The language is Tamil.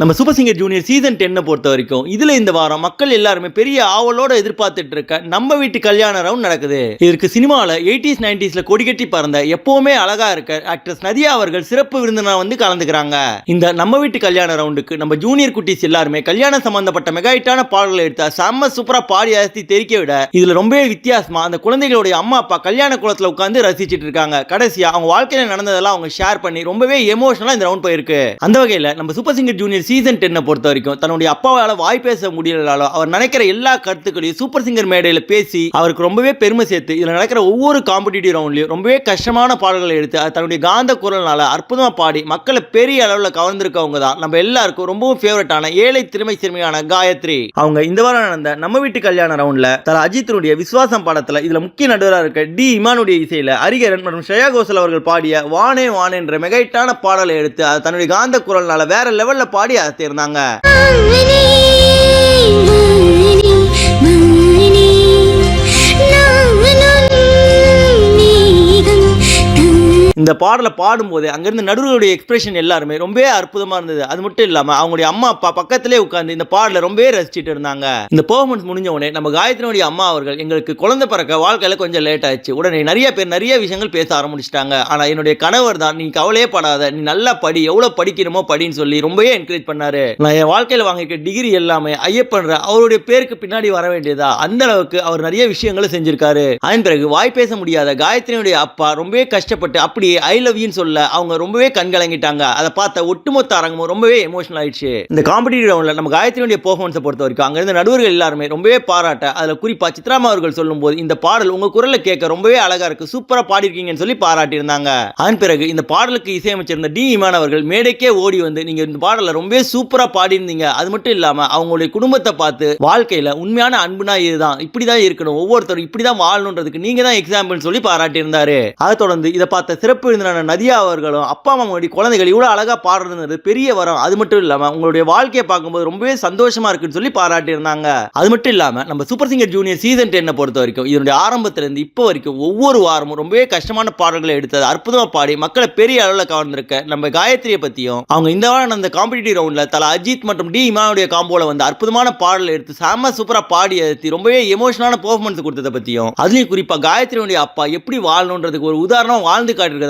நம்ம சூப்பர் சிங்கர் ஜூனியர் சீசன் டென்னை பொறுத்த வரைக்கும் இதில் இந்த வாரம் மக்கள் எல்லாருமே பெரிய ஆவலோட எதிர்பார்த்துட்டு இருக்க நம்ம வீட்டு கல்யாண ரவுண்ட் நடக்குது. இதற்கு சினிமாவில் எயிட்டிஸ் நைன்டிஸில் கொடிக்கட்டி பறந்த எப்போவுமே அழகா இருக்க ஆக்ட்ரஸ் நதியா அவர்கள் சிறப்பு விருந்தினர் வந்து கலந்துக்கிறாங்க. இந்த நம்ம வீட்டு கல்யாண ரவுண்டுக்கு நம்ம ஜூனியர் குட்டீஸ் எல்லாருமே கல்யாணம் சம்பந்தப்பட்ட மெகாயிட்டான பாடல்களை எடுத்தால் செம்ம சூப்பராக பாடி அசத்தி தெரிக்க விட இதில் ரொம்பவே வித்தியாசமாக அந்த குழந்தைகளுடைய அம்மா அப்பா கல்யாண குளத்தில் உட்காந்து ரசிச்சுட்டு இருக்காங்க. கடைசியாக அவங்க வாழ்க்கையில் நடந்ததெல்லாம் அவங்க ஷேர் பண்ணி ரொம்பவே எமோஷனலாக இந்த ரவுண்ட் போயிருக்கு. அந்த வகையில் நம்ம சூப்பர் சிங்கர் ஜூனியர் சீசன் டென்னை பொறுத்த வரைக்கும் தன்னுடைய அப்பாவால் வாய் பேச முடியலனாலும் அவர் நினைக்கிற எல்லா கருத்துக்களையும் சூப்பர் சிங்கர் மேடையில் பேசி அவருக்கு ரொம்பவே பெருமை சேர்த்து இதில் நடக்கிற ஒவ்வொரு காம்படிட்டிவ் ரவுண்ட்லையும் ரொம்பவே கஷ்டமான பாடல்களை எடுத்து அது தன்னுடைய காந்த குரல்னால அற்புதமாக பாடி மக்களை பெரிய அளவில் கவர்ந்திருக்கவங்க தான். நம்ம எல்லாருக்கும் ரொம்பவும் ஃபேவரட்டான ஏழை திறமை சிறுமியான காயத்ரி. அவங்க இந்த வாரம் நடந்த நம்ம வீட்டு கல்யாண ரவுண்டில் தல அஜித்தினுடைய விஸ்வாசம் படத்தில் இதில் முக்கிய நடுவராக இருக்க டி இமானுடைய இசையில் ஹரிகரன் மற்றும் ஸ்ரேயா கோஷல் அவர்கள் பாடிய வானே வானே என்ற மெகைட்டான பாடலை எடுத்து அது தன்னுடைய காந்த குரல்னால வேற லெவலில் பாடி அசத்திருந்தாங்க இந்த பாடலை பாடும்போது அங்கேருந்து நடுவருடைய எக்ஸ்பிரஷன் எல்லாருமே ரொம்பவே அற்புதமாக இருந்தது. அது மட்டும் இல்லாமல் அவங்களுடைய அம்மா அப்பா பக்கத்திலே உட்காந்து இந்த பாடலை ரொம்பவே ரசிச்சுட்டு இருந்தாங்க. இந்த பெர்ஃபார்மன்ஸ் முடிஞ்ச உடனே நம்ம காயத்ரினுடைய அம்மா அவர்கள் எங்களுக்கு குழந்தை பிறக்க வாழ்க்கையில் கொஞ்சம் லேட் ஆச்சு. உடனே நிறைய பேர் நிறைய விஷயங்கள் பேச ஆரம்பிச்சிட்டாங்க. ஆனால் என்னுடைய கணவர் தான் நீ கவலையே படாத. நீ நல்லா படி. எவ்வளோ படிக்கணுமோ படின்னு சொல்லி ரொம்பவே என்கரேஜ் பண்ணாரு. நான் என் வாழ்க்கையில் வாங்கிக்க டிகிரி எல்லாமே ஐயப்பன்ற அவருடைய பேருக்கு பின்னாடி வர வேண்டியதா? அந்த அளவுக்கு அவர் நிறைய விஷயங்களை செஞ்சிருக்காரு. அதன் பிறகு வாய் பேச முடியாத காயத்ரியுடைய அப்பா ரொம்பவே கஷ்டப்பட்டு அப்படி ஐ லவ் யூன்னு சொல்ல அவங்க ரொம்பவே கண்கலங்கிட்டாங்க. அதை பார்த்த ஒட்டுமொத்த அரங்கமும் ரொம்பவே எமோஷனல் ஆயிடுச்சு. இந்த காம்படிட்டிவ் ரவுண்ட்ல நம்ம காயத்ரியுடைய பெர்ஃபார்மன்ஸை பொறுத்த வரைக்கும் அங்கிருந்த நடுவர்கள் எல்லாருமே ரொம்பவே பாராட்ட அதில் குறிப்பாக சித்ராமா அவர்கள் சொல்லும்போது இந்த பாடல் உங்க குரல்ல கேட்க ரொம்பவே அழகா இருக்கு சூப்பரா பாடிருக்கீங்கன்னு சொல்லி பாராட்டியிருந்தாங்க. அதன் பிறகு இந்த பாடலுக்கு இசையமைச்சிருந்த டி இமான் அவர்கள் மேடைக்கே ஓடி வந்து நீங்க இந்த பாடலை ரொம்பவே சூப்பரா பாடியிருந்தீங்க. அது மட்டும் இல்லாம அவங்களுடைய குடும்பத்தை பார்த்து வாழ்க்கையில உண்மையான அன்புனா இதுதான். இப்படிதான் இருக்கணும். ஒவ்வொருத்தரும் இப்படிதான் வாழணுன்றதுக்கு நீங்க தான் எக்ஸாம்பிள் சொல்லி பாராட்டியிருந்தாரு. அதை தொடர்ந்து இதை பார்த்த சிறப்பு விருந்தினரான நதியா அவர்களும் அப்பா அம்மா முன்னாடி குழந்தைகள் இவ்வளோ அழகாக பாடுறது பெரிய வரம். அது மட்டும் இல்லாமல் உங்களுடைய வாழ்க்கையை பார்க்கும்போது ரொம்பவே சந்தோஷமாக இருக்குன்னு சொல்லி பாராட்டியிருந்தாங்க. அது மட்டும் இல்லாமல் நம்ம சூப்பர் சிங்கர் ஜூனியர் சீசன் டென்னை பொறுத்த வரைக்கும் இதனுடைய ஆரம்பத்திலேருந்து இப்போ வரைக்கும் ஒவ்வொரு வாரமும் ரொம்பவே கஷ்டமான பாடல்களை எடுத்தது அற்புதமாக பாடி மக்களை பெரிய அளவில் கவர்ந்திருக்க நம்ம காயத்ரியை பற்றியும் அவங்க இந்த வாரம் அந்த காம்படிட்டிவ் ரவுண்டில் தலா அஜித் மற்றும் டி இமானுடைய காம்போவில் வந்து அற்புதமான பாடல் எடுத்து செம்ம சூப்பராக பாடி எடுத்து ரொம்பவே எமோஷனான பெர்ஃபார்மன்ஸ் கொடுத்ததை பற்றியும் அதுலேயும் குறிப்பாக காயத்ரியுடைய அப்பா எப்படி வாழணுன்றதுக்கு ஒரு உதாரணம் வாழ்ந்து காட்டிருக்கிறது